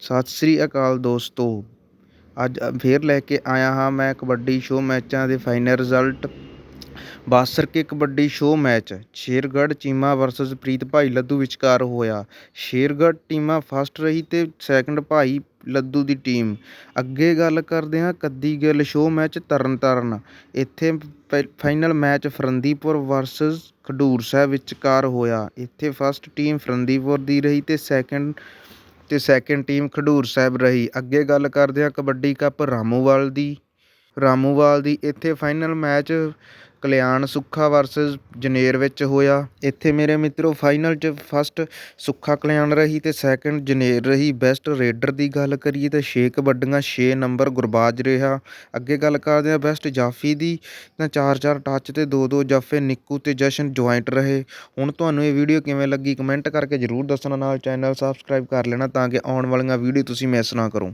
ਸਤਿ ਸ੍ਰੀ ਅਕਾਲ ਦੋਸਤੋ। ਅੱਜ ਫਿਰ ਲੈ ਕੇ ਆਇਆ ਹਾਂ ਮੈਂ ਕਬੱਡੀ ਸ਼ੋਅ ਮੈਚਾਂ ਦੇ final result Basarke kabaddi show match, Shergarh Cheema versus Preet Bhai Laddhu ਵਿਚਕਾਰ ਹੋਇਆ। ਸ਼ੇਰਗੜ੍ਹ ਟੀਮਾ ਫਸਟ ਰਹੀ ਤੇ ਸੈਕੰਡ ਭਾਈ ਲੱਧੂ ਦੀ ਟੀਮ ਅੱਗੇ ਗੱਲ ਕਰਦੇ ਹਾਂ ਕੱਦੀ ਗਿੱਲ ਸ਼ੋਅ ਮੈਚ ਤਰਨਤਾਰਨ। ਇੱਥੇ ਫ- final match Farandipur versus Khadoor Sahib ਵਿਚਕਾਰ ਹੋਇਆ। ਇੱਥੇ ਫਸਟ ਟੀਮ ਫਰੰਦੀਪੁਰ ਦੀ ਰਹੀ ਤੇ ਸੈਕੰਡ ਤੇ ਸੈਕਿੰਡ ਟੀਮ ਖਡੂਰ ਸਾਹਿਬ ਰਹੀ। ਅੱਗੇ ਗੱਲ ਕਰਦੇ ਹਾਂ ਕਬੱਡੀ ਕੱਪ ਰਾਮੂਵਾਲ ਦੀ। ਰਾਮੂਵਾਲ ਦੀ ਇੱਥੇ final match Kalyan Sukha versus Janer ਵਿੱਚ ਹੋਇਆ। ਇੱਥੇ ਮੇਰੇ ਮਿੱਤਰੋ ਫਾਈਨਲ 'ਚ ਫਸਟ ਸੁੱਖਾ ਕਲਿਆਣ ਰਹੀ ਅਤੇ ਸੈਕਿੰਡ ਜਨੇਰ ਰਹੀ। ਬੈਸਟ ਰੇਡਰ ਦੀ ਗੱਲ ਕਰੀਏ ਤਾਂ ਛੇ ਕਬੱਡੀਆਂ ਛੇ ਨੰਬਰ ਗੁਰਬਾਜ ਰਿਹਾ। ਅੱਗੇ ਗੱਲ ਕਰਦੇ ਹਾਂ ਬੈਸਟ ਜਾਫੀ ਦੀ। ਤਾਂ ਚਾਰ ਚਾਰ ਟੱਚ ਅਤੇ ਦੋ ਦੋ ਜਾਫੇ, ਨਿੱਕੂ ਅਤੇ ਜਸ਼ਨ ਜੁਆਇੰਟ ਰਹੇ। ਹੁਣ ਤੁਹਾਨੂੰ ਇਹ ਵੀਡੀਓ ਕਿਵੇਂ ਲੱਗੀ ਕਮੈਂਟ ਕਰਕੇ ਜ਼ਰੂਰ ਦੱਸਣਾ ਨਾਲ ਚੈਨਲ ਸਬਸਕ੍ਰਾਈਬ ਕਰ ਲੈਣਾ ਤਾਂ ਕਿ ਆਉਣ ਵਾਲੀਆਂ ਵੀਡੀਓ ਤੁਸੀਂ ਮਿਸ ਨਾ ਕਰੋ।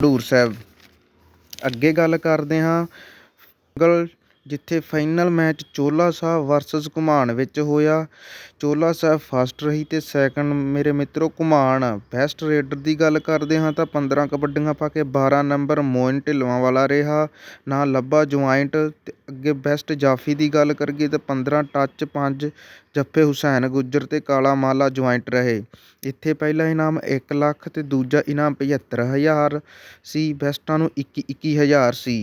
ਖਡੂਰ ਸਾਹਿਬ। ਅੱਗੇ ਗੱਲ ਕਰਦੇ ਹਾਂ ਗਲ ਜਿੱਥੇ final match Chola Sahib versus Ghuman ਵਿੱਚ ਹੋਇਆ। ਚੋਲਾ ਸਾਹਿਬ ਫਸਟ ਰਹੀ ਅਤੇ ਸੈਕਿੰਡ ਮੇਰੇ ਮਿੱਤਰੋ ਘੁਮਾਣ। ਬੈਸਟ ਰੇਡਰ ਦੀ ਗੱਲ ਕਰਦੇ ਹਾਂ ਤਾਂ 15 ਕਬੱਡੀਆਂ ਪਾ ਕੇ 12 ਨੰਬਰ ਮੋਇਨ ਢਿੱਲੋਂ ਵਾਲਾ ਰਿਹਾ। ਨਾਲ ਲੱਭਾ ਜੁਆਇੰਟ ਅਤੇ ਅੱਗੇ ਬੈਸਟ ਜਾਫੀ ਦੀ ਗੱਲ ਕਰੀਏ ਤਾਂ 15 ਟੱਚ ਪੰਜ ਜੱਫੇ ਹੁਸੈਨ ਗੁੱਜਰ ਅਤੇ ਕਾਲਾ ਮਾਲਾ ਜੁਆਇੰਟ ਰਹੇ। ਇੱਥੇ ਪਹਿਲਾ ਇਨਾਮ ਇੱਕ ਲੱਖ ਅਤੇ ਦੂਜਾ ਇਨਾਮ 75000 ਸੀ। ਬੈਸਟਾਂ ਨੂੰ ਇੱਕੀ ਇੱਕੀ ਹਜ਼ਾਰ ਸੀ।